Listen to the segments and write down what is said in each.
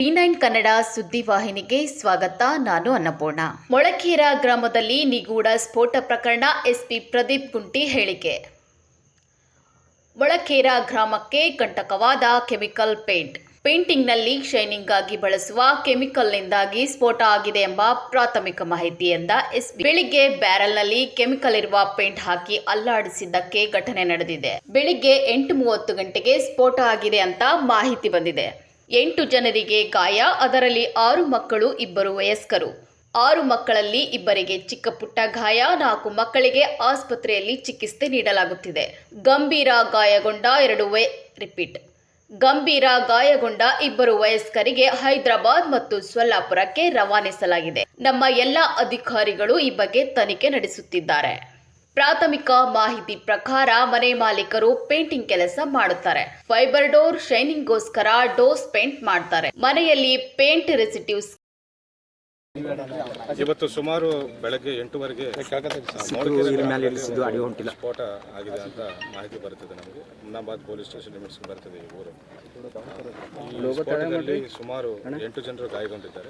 T nine Kannada ಸುದ್ದಿವಾಹಿನಿಗೆ ಸ್ವಾಗತ, ನಾನು ಅನ್ನಪೂರ್ಣ. ಮೊಳಕೇರ ಗ್ರಾಮದಲ್ಲಿ ನಿಗೂಢ ಸ್ಫೋಟ ಪ್ರಕರಣ, ಎಸ್ಪಿ ಪ್ರದೀಪ್ ಗುಂಟಿ ಹೇಳಿಕೆ. ಮೊಳಕೇರ ಗ್ರಾಮಕ್ಕೆ ಕಂಟಕವಾದ ಕೆಮಿಕಲ್ ಪೇಂಟ್. ಪೇಂಟಿಂಗ್ನಲ್ಲಿ ಶೈನಿಂಗ್ ಆಗಿ ಬಳಸುವ ಕೆಮಿಕಲ್ನಿಂದಾಗಿ ಸ್ಫೋಟ ಆಗಿದೆ ಎಂಬ ಪ್ರಾಥಮಿಕ ಮಾಹಿತಿಯಿಂದ ಎಸ್ಪಿ ಬೆಳಿಗ್ಗೆ ಬ್ಯಾರಲ್ನಲ್ಲಿ ಕೆಮಿಕಲ್ ಇರುವ ಪೇಂಟ್ ಹಾಕಿ ಅಲ್ಲಾಡಿಸಿದ್ದಕ್ಕೆ ಘಟನೆ ನಡೆದಿದೆ. ಬೆಳಿಗ್ಗೆ ಎಂಟು ಮೂವತ್ತು ಗಂಟೆಗೆ ಸ್ಫೋಟ ಆಗಿದೆ ಅಂತ ಮಾಹಿತಿ ಬಂದಿದೆ. ಎಂಟು ಜನರಿಗೆ ಗಾಯ, ಅದರಲ್ಲಿ ಆರು ಮಕ್ಕಳು, ಇಬ್ಬರು ವಯಸ್ಕರು. ಆರು ಮಕ್ಕಳಲ್ಲಿ ಇಬ್ಬರಿಗೆ ಚಿಕ್ಕ ಪುಟ್ಟ ಗಾಯ, ನಾಲ್ಕು ಮಕ್ಕಳಿಗೆ ಆಸ್ಪತ್ರೆಯಲ್ಲಿ ಚಿಕಿತ್ಸೆ ನೀಡಲಾಗುತ್ತಿದೆ. ಗಂಭೀರ ಗಾಯಗೊಂಡ ಎರಡು ವಯ, ರಿಪೀಟ್. ಗಂಭೀರ ಗಾಯಗೊಂಡ ಇಬ್ಬರು ವಯಸ್ಕರಿಗೆ ಹೈದರಾಬಾದ್ ಮತ್ತು ಸೊಲ್ಲಾಪುರಕ್ಕೆ ರವಾನಿಸಲಾಗಿದೆ. ನಮ್ಮ ಎಲ್ಲ ಅಧಿಕಾರಿಗಳು ಈ ಬಗ್ಗೆ ತನಿಖೆ ನಡೆಸುತ್ತಿದ್ದಾರೆ. ಪ್ರಾಥಮಿಕ ಮಾಹಿತಿ ಪ್ರಕಾರ ಮನೆ ಮಾಲೀಕರು ಪೇಂಟಿಂಗ್ ಕೆಲಸ ಮಾಡುತ್ತಾರೆ. ಫೈಬರ್ ಡೋರ್ ಶೈನಿಂಗ್ಗೋಸ್ಕರ ಡೋಸ್ ಪೇಂಟ್ ಮಾಡ್ತಾರೆ. ಮನೆಯಲ್ಲಿ ಪೇಂಟ್ ರೆಸಿಟಿವ್ಸ್ ಇವತ್ತು ಸುಮಾರು ಬೆಳಗ್ಗೆ ಎಂಟುವರೆಗೆ ಅಡಿ ಹೊಂಟಿಲ್ಲ. ಸ್ಫೋಟ ಆಗಿದೆ ಅಂತ ಮಾಹಿತಿ ಬರುತ್ತದೆ ನಮಗೆ. ಮುನ್ನಾಬಾದ್ ಪೊಲೀಸ್ ಸ್ಟೇಷನ್ ಲಿಮಿಟ್ಸ್ ಬರ್ತದೆ ಈ ಊರು. ಈ ಸ್ಫೋಟದಲ್ಲಿ ಸುಮಾರು ಎಂಟು ಜನರು ಗಾಯಗೊಂಡಿದ್ದಾರೆ.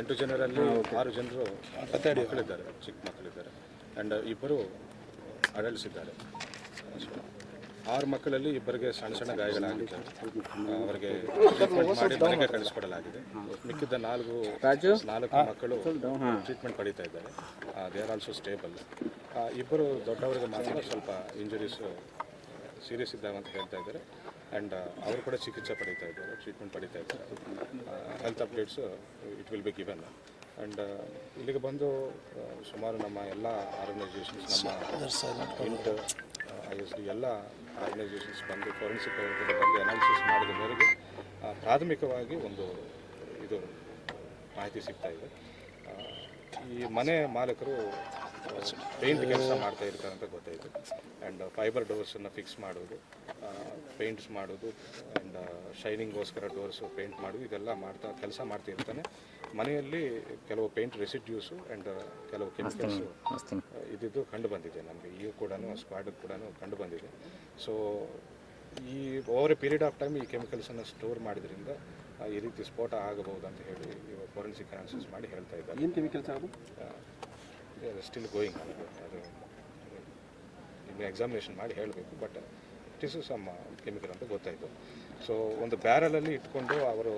ಎಂಟು ಜನರಲ್ಲಿ ಆರು ಜನರು ಮಕ್ಕಳಿದ್ದಾರೆ ಚಿಕ್ಕ ಮಕ್ಕಳಿದ್ದಾರೆ. ಆ್ಯಂಡ್ ಇಬ್ಬರು ಅಡಲ್ಟ್ಸ್ ಇದ್ದಾರೆ So, ಆರು ಮಕ್ಕಳಲ್ಲಿ ಇಬ್ಬರಿಗೆ ಸಣ್ಣ ಸಣ್ಣ ಗಾಯಗಳಾಗಿದೆ ಅವರಿಗೆ ಟ್ರೀಟ್ಮೆಂಟ್ ಮಾಡಿ ಮನೆಗೆ ಕಳಿಸ್ಕೊಡಲಾಗಿದೆ. ಮಿಕ್ಕಿದ್ದ ನಾಲ್ಕು ನಾಲ್ಕು ಮಕ್ಕಳು ಟ್ರೀಟ್ಮೆಂಟ್ ಪಡೀತಾ ಇದ್ದಾರೆ. ದೇ ಆರ್ ಆಲ್ಸೋ ಸ್ಟೇಬಲ್ ಇಬ್ಬರು ದೊಡ್ಡವರಿಗೆ ಮಾತ್ರ ಸ್ವಲ್ಪ ಇಂಜುರೀಸ್ ಸೀರಿಯಸ್ ಇದ್ದಾವೆ ಅಂತ ಹೇಳ್ತಾ ಇದ್ದಾರೆ. ಆ್ಯಂಡ್ ಅವರು ಕೂಡ ಚಿಕಿತ್ಸೆ ಪಡೀತಾ ಇದ್ದಾರೆ ಟ್ರೀಟ್ಮೆಂಟ್ ಪಡೀತಾ ಇದ್ದಾರೆ. Health updates it will be given and ಇಲ್ಲಿಗೆ ಬಂದು ಸುಮಾರು ನಮ್ಮ ಎಲ್ಲ ಆರ್ಗನೈಸೇಷನ್ಸ್ ನಮ್ಮ ಐ ಎಸ್ ಡಿ ಎಲ್ಲ ಆರ್ಗನೈಸೇಷನ್ಸ್ ಬಂದು ಫೋರೆನ್ಸಿಕ್ ಅವರು ಬಂದು ಅನಾಲಿಸಿಸ್ ಮಾಡಿದ ಮೇರೆಗೆ ಪ್ರಾಥಮಿಕವಾಗಿ ಒಂದು ಇದು ಮಾಹಿತಿ ಸಿಗ್ತಾ ಇದೆ. ಈ ಮನೆ ಮಾಲೀಕರು ಪೇಂಟ್ ಕೆಲಸ ಮಾಡ್ತಾ ಇರ್ತಾರೆ ಅಂತ ಗೊತ್ತಾಯಿತು. ಆ್ಯಂಡ್ ಫೈಬರ್ ಡೋರ್ಸನ್ನು ಫಿಕ್ಸ್ ಮಾಡೋದು ಪೇಂಟ್ಸ್ ಮಾಡೋದು ಆ್ಯಂಡ್ ಶೈನಿಂಗ್ಗೋಸ್ಕರ ಡೋರ್ಸು ಪೇಂಟ್ ಮಾಡೋದು ಇದೆಲ್ಲ ಮಾಡ್ತಾ ಕೆಲಸ ಮಾಡ್ತಾ ಇರ್ತಾನೆ. ಮನೆಯಲ್ಲಿ ಕೆಲವು ಪೇಂಟ್ ರೆಸಿಡ್ಯೂಸು ಆ್ಯಂಡ್ ಕೆಲವು ಕೆಮಿಕಲ್ಸು ಇದ್ದಿದ್ದು ಕಂಡು ಬಂದಿದೆ ನಮಗೆ. ಈಗ ಕೂಡ ಸ್ಕ್ವಾಡ್ ಕೂಡ ಕಂಡು ಬಂದಿದೆ. ಸೊ ಈ over a period of time ಈ ಕೆಮಿಕಲ್ಸನ್ನು ಸ್ಟೋರ್ ಮಾಡಿದ್ರಿಂದ ಈ ರೀತಿ ಸ್ಫೋಟ ಆಗಬಹುದು ಅಂತ ಹೇಳಿ ಫೋರೆನ್ಸಿಕ್ ಅನಾಲಿಸಿಸ್ ಮಾಡಿ ಹೇಳ್ತಾ ಇದ್ದಾರೆ. ಏನು ಕೆಮಿಕಲ್ಸ್ ಅದು? ಸ್ಟಿಲ್ ಗೋಯಿಂಗ್ ಅದು ಇನ್ನು ಎಕ್ಸಾಮಿನೇಷನ್ ಮಾಡಿ ಹೇಳಬೇಕು but it is some chemical ಅಂತ ಗೊತ್ತಾಯಿತು. ಸೊ ಒಂದು ಬ್ಯಾರಲಲ್ಲಿ ಇಟ್ಕೊಂಡು ಅವರು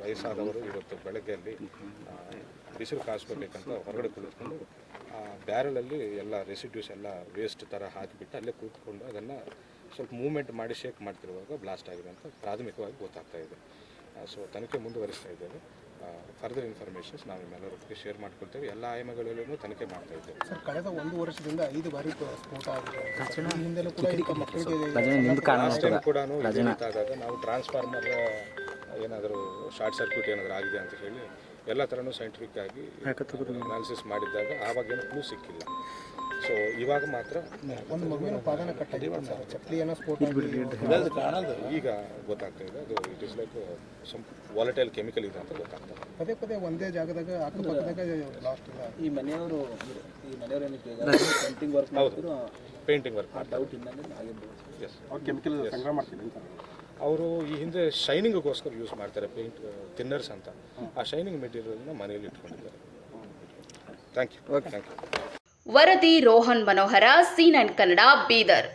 ವಯಸ್ಸಾದವರು ಇವತ್ತು ಬೆಳಗ್ಗೆಯಲ್ಲಿ ಬಿಸಿಲು ಕಾಯಿಸ್ಕೋಬೇಕಂತ ಹೊರಗಡೆ ಕುಳಿತುಕೊಂಡು, ಆ ಬ್ಯಾರಲಲ್ಲಿ ಎಲ್ಲ ರೆಸಿಡ್ಯೂಸ್ ಎಲ್ಲ ವೇಸ್ಟ್ ಥರ ಹಾಕಿಬಿಟ್ಟು ಅಲ್ಲೇ ಕೂತ್ಕೊಂಡು ಅದನ್ನು ಸ್ವಲ್ಪ ಮೂವ್ಮೆಂಟ್ ಮಾಡಿ ಶೇಕ್ ಮಾಡ್ತಿರುವಾಗ ಬ್ಲಾಸ್ಟ್ ಆಗಿದೆ ಅಂತ ಪ್ರಾಥಮಿಕವಾಗಿ ಗೊತ್ತಾಗ್ತಾ ಇದೆ. ಸೊ ತನಿಖೆ ಮುಂದುವರಿಸ್ತಾ ಇದ್ದೇವೆ. ಫರ್ದರ್ ಇನ್ಫಾರ್ಮೇಷನ್ಸ್ ನಾವು ನಿಮ್ಮೆಲ್ಲರೊಟ್ಟಿಗೆ ಶೇರ್ ಮಾಡ್ಕೊಳ್ತೇವೆ. ಎಲ್ಲ ಆಯಾಮಗಳಲ್ಲೂ ತನಿಖೆ ಮಾಡ್ತಾ ಇದ್ದೇವೆ. ಸರ್ ಕಳೆದ ಒಂದು ವರ್ಷದಿಂದ ಐದು ಬಾರಿ ಸ್ಫೋಟ ಆಗಿದೆ. ಕೂಡ ಆದಾಗ ನಾವು ಟ್ರಾನ್ಸ್ಫಾರ್ಮರ್ ಏನಾದರೂ ಶಾರ್ಟ್ ಸರ್ಕ್ಯೂಟ್ ಏನಾದರೂ ಆಗಿದೆ ಅಂತ ಹೇಳಿ ಎಲ್ಲ ಥರನೂ ಸೈಂಟಿಫಿಕ್ ಆಗಿ ಅನಾಲಿಸಿಸ್ ಮಾಡಿದ್ದಾಗ ಆವಾಗೇನು ಕ್ಲೂ ಸಿಕ್ಕಿಲ್ಲ. ಸೊ ಇವಾಗ ಮಾತ್ರ ಒಂದು ಮಗುವಿನ ಪಾದನ ಕಟ್ಟಿದೆ ಸರ್ ಚಪ್ಪಲಿಯನ್ನು ಸ್ಫೋಟ ಕಾಣಲ್ಲ ಈಗ ಗೊತ್ತಾಗ್ತಾ ಇದೆ. ಅದು it is like some volatile chemical ಇದೆ ಅಂತ ಗೊತ್ತಾಗ್ತದೆ ಪದೇ ಪದೇ ಒಂದೇ ಜಾಗದಾಗ ಅಕ್ಕಪಕ್ಕದಾಗ ಲಾಸ್ಟ್ ಇಲ್ಲ. ಈ ಮನೆಯವರು ಈ ಮನೆಯವರು ಏನಕ್ಕೆ ಪೇಂಟಿಂಗ್ ವರ್ಕ್ ಮಾಡ್ತಿದ್ರು. ಪೇಂಟಿಂಗ್ ವರ್ಕ್ ಮಾಡ್ತಾರೆ. ಡೌಟ್ ಇಂದಾನೆ ಆಗಿರ್ಬೋದು. ಎಸ್ ಅವ್ರು ಕೆಮಿಕಲ್ ಸಂಗ್ರಹ ಮಾಡ್ತೀನಿ ಅವರು ಈ ಹಿಂದೆ ಶೈನಿಂಗ್ಗೋಸ್ಕರ ಯೂಸ್ ಮಾಡ್ತಾರೆ ಪೇಂಟ್ ತಿನ್ನರ್ಸ್ ಅಂತ. ಆ ಶೈನಿಂಗ್ ಮೆಟೀರಿಯಲ್ನ ಮನೆಯಲ್ಲಿ ಇಟ್ಕೊಂಡಿದ್ದಾರೆ. Thank you okay thank you ವರದಿ ರೋಹನ್ ಮನೋಹರ ಸಿ ನೈನ್ ಕನ್ನಡ ಬೀದರ್.